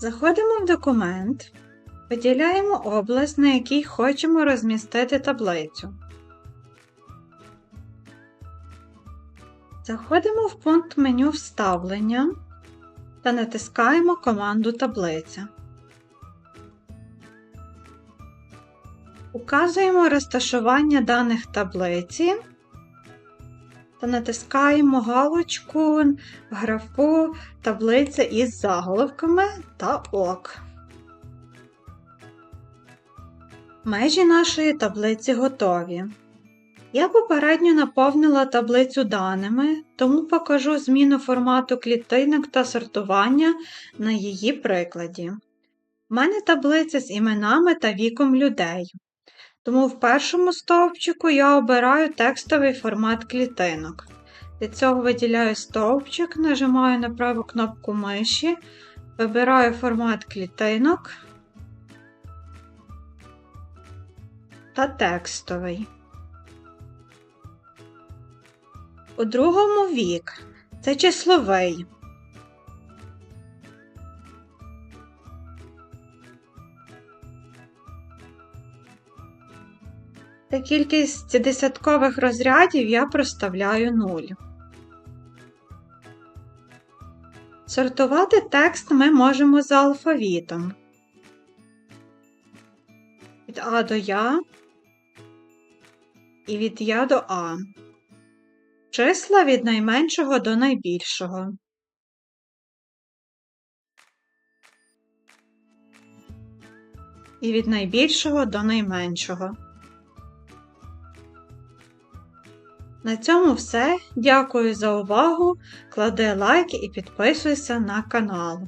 Заходимо в документ, виділяємо область, на якій хочемо розмістити таблицю. Заходимо в пункт меню Вставлення та натискаємо команду Таблиця. Указуємо розташування даних таблиці та натискаємо галочку в графу таблиця із заголовками та ОК. Межі нашої таблиці готові. Я попередньо наповнила таблицю даними, тому покажу зміну формату клітинок та сортування на її прикладі. У мене таблиця з іменами та віком людей. Тому в першому стовпчику я обираю текстовий формат клітинок. Для цього виділяю стовпчик, нажимаю на праву кнопку миші, вибираю формат клітинок та текстовий. У другому вік це числовий. Та кількість десяткових розрядів я проставляю 0. Сортувати текст ми можемо за алфавітом. Від А до Я і від Я до А. Числа від найменшого до найбільшого. І від найбільшого до найменшого. На цьому все. Дякую за увагу. Клади лайк і підписуйся на канал.